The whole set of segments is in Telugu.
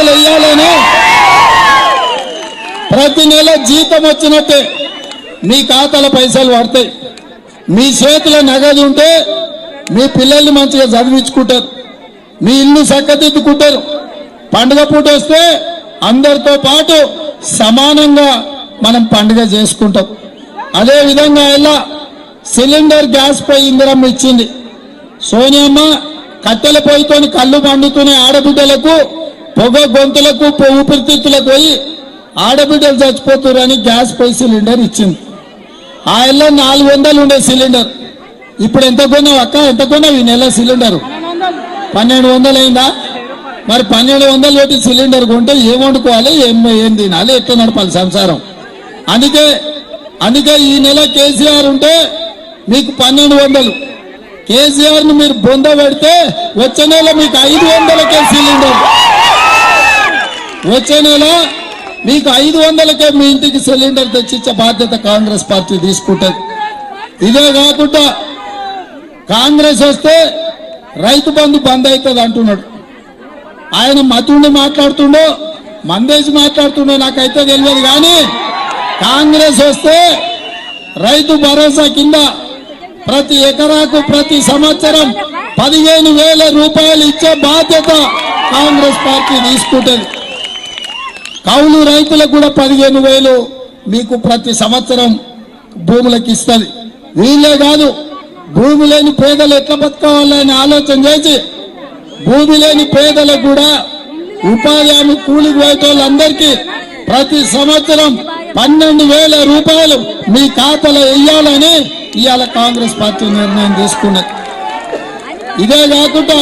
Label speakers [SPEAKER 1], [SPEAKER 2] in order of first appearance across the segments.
[SPEAKER 1] ఖాతాలు ఇవ్వాలని ప్రతి నెల జీతం వచ్చినట్టే. మీ ఖాతాల పైసలు పడతాయి. మీ చేతిలో నగదు ఉంటే మీ పిల్లల్ని మంచిగా చదివించుకుంటారు. మీ ఇల్లు చక్కదిద్దుకుంటారు. పండుగ పూట వస్తే అందరితో పాటు సమానంగా మనం పండుగ చేసుకుంటాం. అదే విధంగా ఇలా సిలిండర్ గ్యాస్ పై ఇందిరమ్మ ఇచ్చింది. సోనియమ్మ కట్టెల పొయ్యితోని కళ్ళు పండుతూనే ఆడబిడ్డలకు పొగ గొంతులకు ఊపిరితిత్తులకు పోయి ఆడబిడ్డలు చచ్చిపోతురని గ్యాస్ పై సిలిండర్ ఇచ్చింది. ఆ ఇళ్ళ నాలుగు వందలు ఉండే సిలిండర్. ఇప్పుడు ఎంత కొన్నావు అక్క? ఎంత కొన్నావు ఈ నెల సిలిండర్? పన్నెండు వందలు అయిందా? మరి పన్నెండు వందలు పెట్టి సిలిండర్ కొంటే ఏం వండుకోవాలి? ఏం ఏం తినాలి? ఎట్లా నడపాలి సంసారం? అందుకే అందుకే ఈ నెల కేసీఆర్ ఉంటే మీకు పన్నెండు వందలు. కేసీఆర్ను మీరు బొంద పెడితే వచ్చే నెల మీకు ఐదు వందలకే సిలిండర్. వచ్చే నెల మీకు ఐదు వందలకే మీ ఇంటికి సిలిండర్ తెచ్చిచ్చే బాధ్యత కాంగ్రెస్ పార్టీ తీసుకుంటుంది. ఇదే కాకుండా కాంగ్రెస్ వస్తే రైతు బంధు బంద్ అవుతుంది అంటున్నాడు. ఆయన మతుండి మాట్లాడుతుండో మందేసి మాట్లాడుతుండో నాకైతే తెలియదు కానీ కాంగ్రెస్ వస్తే రైతు భరోసా కింద ప్రతి ఎకరాకు ప్రతి సంవత్సరం పదిహేను వేల రూపాయలు ఇచ్చే బాధ్యత కాంగ్రెస్ పార్టీ తీసుకుంటుంది. కౌలు రైతులకు కూడా పదిహేను వేలు మీకు ప్రతి సంవత్సరం భూములకు ఇస్తుంది. వీళ్ళే కాదు భూమి లేని పేదలు ఎట్లా బతకాలని ఆలోచన చేసి భూమి లేని పేదలకు కూడా ఉపాధి హామీ కూలికి పోయేటోళ్ళందరికీ ప్రతి సంవత్సరం పన్నెండు వేల రూపాయలు మీ ఖాతాలో వెయ్యాలని ఇవాళ కాంగ్రెస్ పార్టీ నిర్ణయం తీసుకున్నది. ఇదే కాకుండా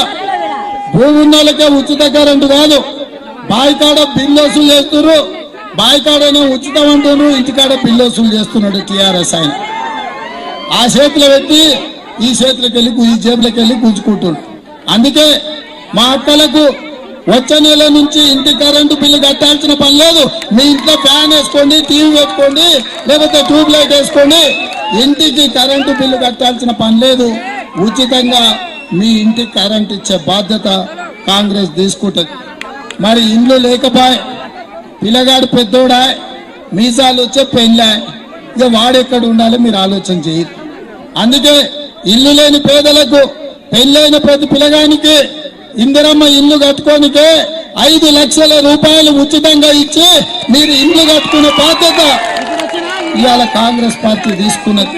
[SPEAKER 1] భూమి ఉన్న వాళ్ళకే ఉచిత కరెంటు కాదు బాయికాడ బిల్లు వసూలు చేస్తున్నారు బాయికాడనే ఉచితం అంటున్నారు ఇంటికాడ బిల్లు వసూలు చేస్తున్నాడు టిఆర్ఎస్ ఆయన. ఆ చేతిలో పెట్టి ఈ చేతులకు వెళ్ళి ఈ జేబులకు వెళ్ళి గుంజుకుంటుండు అందుకే మా అక్కలకు వచ్చే నెల నుంచి ఇంటి కరెంటు బిల్లు కట్టాల్సిన పని లేదు. మీ ఇంట్లో ఫ్యాన్ వేసుకోండి టీవీ పెట్టుకోండి లేకపోతే ట్యూబ్ లైట్ వేసుకోండి. ఇంటికి కరెంటు బిల్లు కట్టాల్సిన పని లేదు. ఉచితంగా మీ ఇంటికి కరెంట్ ఇచ్చే బాధ్యత కాంగ్రెస్ తీసుకుంటుంది. మరి ఇండ్లు లేకపోయే. పిల్లగాడు పెద్దోడా? మీసాలు వచ్చే పెళ్ళా? ఇక వాడెక్కడ ఉండాలి మీరు ఆలోచన చేయరు. అందుకే ఇల్లు లేని పేదలకు పెళ్ళైన ప్రతి పిల్లగానికి ఇందిరమ్మ ఇల్లు కట్టుకోనికే ఐదు లక్షల రూపాయలు ఉచితంగా ఇచ్చి మీరు ఇల్లు కట్టుకునే బాధ్యత ఇవాళ కాంగ్రెస్ పార్టీ తీసుకున్నది.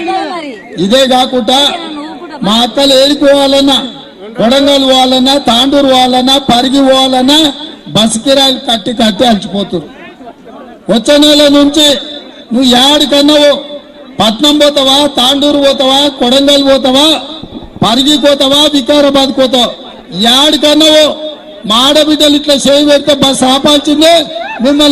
[SPEAKER 1] ఇదే కాకుండా మా అక్కలు ఏడిపోవాలన్నా కొడంగల్ పోవాలన్నా తాండూరు పోవాలన్నా పరిగి పోవాలన్నా బస్ కిరాయిలు కట్టి కట్టి అలసిపోతున్నారు వచ్చే నెల నుంచి నువ్వు యాడికన్నావు పట్నం పోతావా? తాండూరు పోతావా? కొడంగల్ పోతావా? పరిగి పోతావా? వికారాబాద్ పోతావు? యాడికన్నావు మా ఆడబిడ్డలు ఇట్లా చేయి పెడితే బస్ ఆపాల్సిందే మిమ్మల్ని